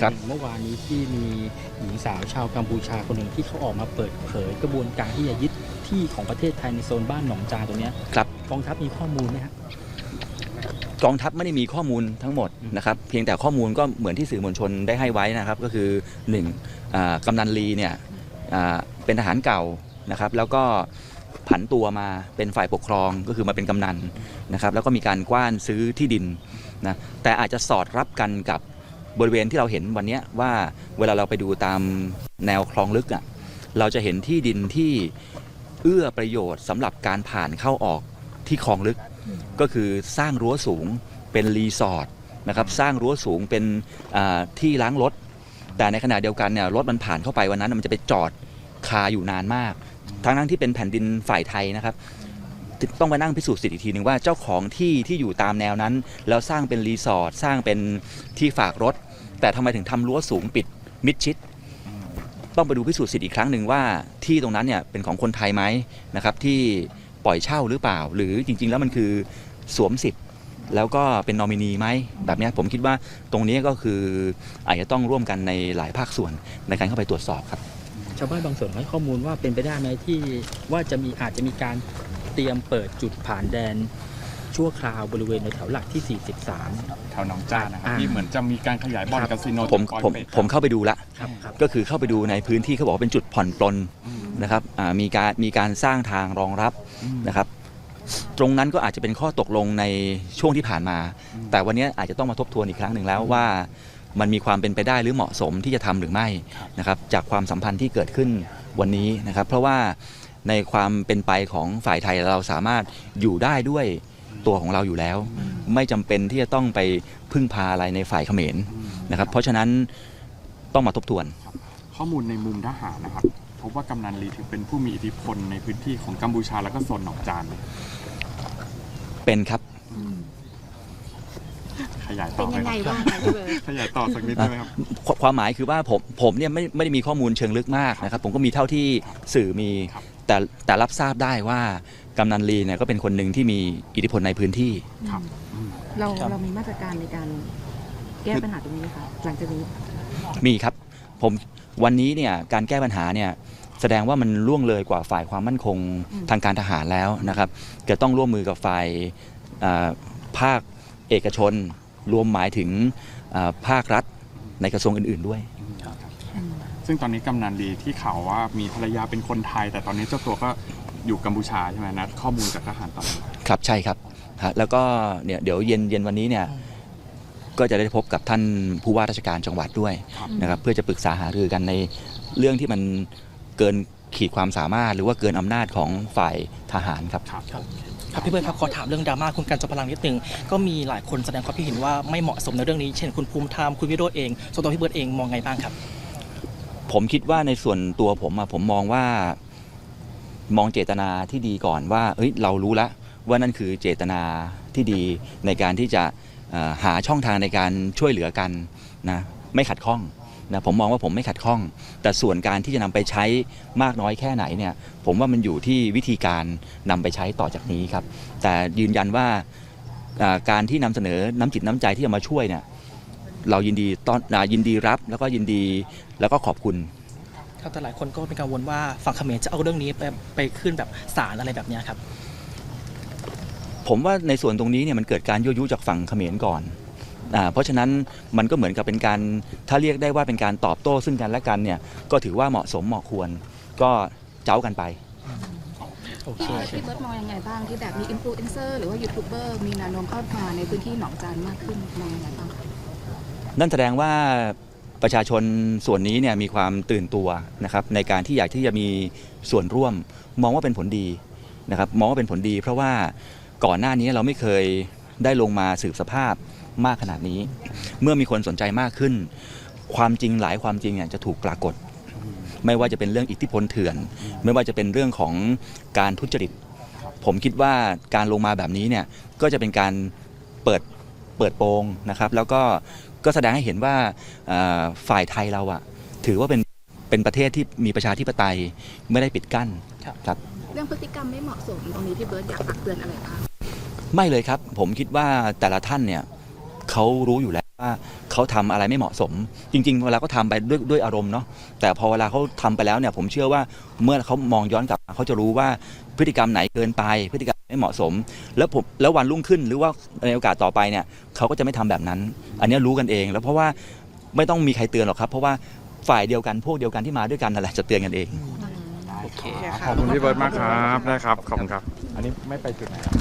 ครับเมื่อวานนี้ที่มีหญิงสาวชาวกัมพูชาคนหนึ่งที่เขาออกมาเปิดเผยกระบวนการที่จะยึดที่ของประเทศไทยในโซนบ้านหนองจาตรงเนี้ยครับกองทัพมีข้อมูลไหมฮะกองทัพไม่ได้มีข้อมูลทั้งหมดนะครับเพียงแต่ข้อมูลก็เหมือนที่สื่อมวลชนได้ให้ไว้นะครับ ก็คือหนึ่งอ่ากำนันลีเนี่ยอ่าเป็นทหารเก่านะครับ แล้วก็ผันตัวมาเป็นฝ่ายปกครองก็คือมาเป็นกำนันนะครับ แล้วก็มีการกว้านซื้อที่ดินนะแต่อาจจะสอดรับกันกับ บริเวณที่เราเห็นวันนี้ว่าเวลาเราไปดูตามแนวคลองลึกอะเราจะเห็นที่ดินที่เอื้อประโยชน์สำหรับการผ่านเข้าออกที่คลองลึก ก็คือสร้างรั้วสูงเป็นรีสอร์ทนะครับสร้างรั้วสูงเป็นที่ล้างรถ แต่ในขณะเดียวกันเนี่ยรถมันผ่านเข้าไปวันนั้นมันจะไปจอดคาอยู่นานมาก ทั้งนั้นที่เป็นแผ่นดินฝ่ายไทยนะครับ ต้องไปนั่งพิสูจน์สิทธิ์อีกทีหนึ่งว่าเจ้าของที่ที่อยู่ตามแนวนั้น แล้วสร้างเป็นรีสอร์ทสร้างเป็นที่ฝากรถ แต่ทำไมถึงทำรั้วสูงปิดมิดชิด ต้องไปดูพิสูจน์สิทธิ์อีกครั้งหนึ่งว่าที่ตรงนั้นเนี่ยเป็นของคนไทยไหมนะครับที่ปล่อยเช่าหรือเปล่า หรือจริง ๆ แล้วมันคือสวมสิทธิ์แล้วก็เป็นนอมินีไหมแบบนี้ผมคิดว่าตรงนี้ก็คืออาจจะต้องร่วมกันในหลายภาคส่วนในการเข้าไปตรวจสอบครับ ชาวบ้านบางส่วนให้ข้อมูลว่าเป็นไปได้ไหมที่ว่าจะมีอาจจะมีการ ตรียมเปิดจุดผ่านแดน ชั่วคราวบริเวณในแถวหลักที่ 43 แถวหนองจานนะครับอ่าที่เหมือนจะมีการขยายบ่อนครับคาสิโนผมจากปอยผมเป็ดผมเข้าไปดูละ ครับครับ ก็คือเข้าไปดูในพื้นที่เขาบอกว่าเป็นจุดผ่อนปลนอืมนะครับอ่ามีการมีการสร้างทางรองรับอืมนะครับ ตรงนั้นก็อาจจะเป็นข้อตกลงในช่วงที่ผ่านมาอืมแต่วันนี้อาจจะต้องมาทบทวนอีกครั้งหนึ่งแล้วว่า มันมีความเป็นไปได้หรือเหมาะสมที่จะทำหรือไม่ครับนะครับจากความสัมพันธ์ที่เกิดขึ้นวันนี้นะครับ เพราะว่า ในความเป็นไปของฝ่ายไทยเราสามารถอยู่ได้ด้วยตัวของเราอยู่แล้ว ไม่จำเป็นที่จะต้องไปพึ่งพาอะไรในฝ่ายเขมรอืมนะครับ เพราะฉะนั้นต้องมาทบทวน ข้อมูลในมุมทหารนะครับพบว่ากำนันลีถือเป็นผู้มีอิทธิพลในพื้นที่ของกัมพูชาแล้วก็โซนหนองจานเลยเป็นครับขยายต่เป็อนยังไหไงมครับบ้างคะพี่เบิร์ดขยายต่อสักนิดได้ไหมครับควความหมายคือว่าผมผมเนี่ยไม่ไม่ได้มีข้อมูลเชิงลึกมากนะครับ ผมก็มีเท่าที่สื่อมีครับ แต่แต่รับทราบได้ว่ากำนันลีเนี่ยก็เป็นคนหนึ่งที่มีอิทธิพลในพื้นที่ ครับอืมเราครับ เรามีมาตรการในการแก้ปัญหาตรงนี้ไหมคะหลังจากนี้ มีครับผมวันนี้เนี่ยการแก้ปัญหาเนี่ยแสดงว่ามันล่วงเลยกว่าฝ่ายความมั่นคงอืม ทางการทหารแล้วนะครับจะต้องร่วมมือกับฝ่ายอ่าภาคเอกชน รวมหมายถึงอ่าภาครัฐในกระทรวงอื่น ๆด้วย ซึ่งตอนนี้กำนันลีที่ข่าวว่ามีภรรยาเป็นคนไทย แต่ตอนนี้เจ้าตัวก็อยู่กัมพูชาใช่ไหมนะข้อมูลจากทหารตอนนี้ครับใช่ครับฮะแล้วก็เนี่ยเดี๋ยวเย็นเย็นวันนี้เนี่ยก็จะได้พบกับท่านผู้ว่าราชการจังหวัดด้วยครับนะครับเพื่อจะปรึกษาหารือกันในเรื่องที่มันเกินขีดความสามารถ หรือว่าเกินอำนาจของฝ่ายทหารครับครับครับครับพี่เบิร์ดครับขอถามเรื่องดราม่าคุณกันจอมพลังนิดนึงก็มีหลายคนแสดงความคิดเห็นว่าไม่เหมาะสมในเรื่องนี้เช่นคุณภูมิธรรมคุณวิโรจน์เองส่วนตัวพี่เบิร์ดเองมองไงบ้างครับ ผมคิดว่าในส่วนตัวผมอะผมมองว่ามองเจตนาที่ดีก่อนว่าเอ้ยเรารู้แล้วว่านั่นคือเจตนาที่ดีในการที่จะหาช่องทางในการช่วยเหลือกันนะไม่ขัดข้องนะผมมองว่าผมไม่ขัดข้อง แต่ส่วนการที่จะนำไปใช้มากน้อยแค่ไหนเนี่ยผมว่ามันอยู่ที่วิธีการนำไปใช้ต่อจากนี้ครับ แต่ยืนยันว่าอ่าการที่นำเสนอน้ำจิตน้ำใจที่จะมาช่วยเนี่ย เรายินดีต้อนอายินดีรับแล้วก็ยินดีแล้วก็ขอบคุณครับแต่หลายคนก็เป็นกังวลว่าฝั่งเขมรจะเอาเรื่องนี้ไปไปขึ้นแบบศาลอะไรแบบเนี้ยครับ ผมว่าในส่วนตรงนี้เนี่ยมันเกิดการยั่วยุจากฝั่งเขมรก่อนอ่าเพราะฉะนั้นมันก็เหมือนกับเป็นการถ้าเรียกได้ว่าเป็นการตอบโต้ซึ่งกันและกันเนี่ยก็ถือว่าเหมาะสมเหมาะควรก็เจ้ากันไปโอเคพี่พี่เบิร์ดมองยังไงบ้างที่แบบมีอินฟลูเอนเซอร์หรือว่ายูทูบเบอร์มีแนวโน้มเข้ามาในพื้นที่หนองจานมากขึ้นมองยังไงบ้างคะ นั่นแสดงว่าประชาชนส่วนนี้เนี่ยมีความตื่นตัวนะครับในการที่อยากที่จะมีส่วนร่วม มองว่าเป็นผลดีนะครับมองว่าเป็นผลดี เพราะว่าก่อนหน้านี้เราไม่เคยได้ลงมาสืบสภาพมากขนาดนี้ เมื่อมีคนสนใจมากขึ้น ความจริงหลายความจริงเนี่ยจะถูกปรากฏ ไม่ว่าจะเป็นเรื่องอิทธิพลเถื่อน ไม่ว่าจะเป็นเรื่องของการทุจริต ผมคิดว่าการลงมาแบบนี้เนี่ยก็จะเป็นการเปิด เปิดโปงนะครับแล้วก็ก็แสดงให้เห็นว่าเอ่อฝ่ายไทยเราอะถือว่าเป็นเป็นประเทศที่มีประชาธิปไตยไม่ได้ปิดกั้นครับครับเรื่องพฤติกรรมไม่เหมาะสมตรงนี้พี่เบิร์ดอยากฝากเตือนอะไรบ้างไม่เลยครับ ผมคิดว่าแต่ละท่านเนี่ยเขารู้อยู่แล้วว่าเขาทำอะไรไม่เหมาะสม จริง ๆ เวลาเขาทำไปด้วยด้วยอารมณ์เนาะแต่พอเวลาเขาทำไปแล้วเนี่ยผมเชื่อว่าเมื่อเขามองย้อนกลับมาเขาจะรู้ว่าพฤติกรรมไหนเกินไปพฤติกรรม ไม่เหมาะสม แล้วผมแล้ววันรุ่งขึ้นหรือว่าในโอกาสต่อไปเนี่ยเขาก็จะไม่ทำแบบนั้น อันนี้รู้กันเอง แล้วเพราะว่าไม่ต้องมีใครเตือนหรอกครับ เพราะว่าฝ่ายเดียวกันพวกเดียวกันที่มาด้วยกันนั่นแหละจะเตือนกันเองโอเคขอบคุณพี่เบิร์ดมากครับได้ครับขอบคุณครับ อันนี้ไม่ไปจุดไหนครับ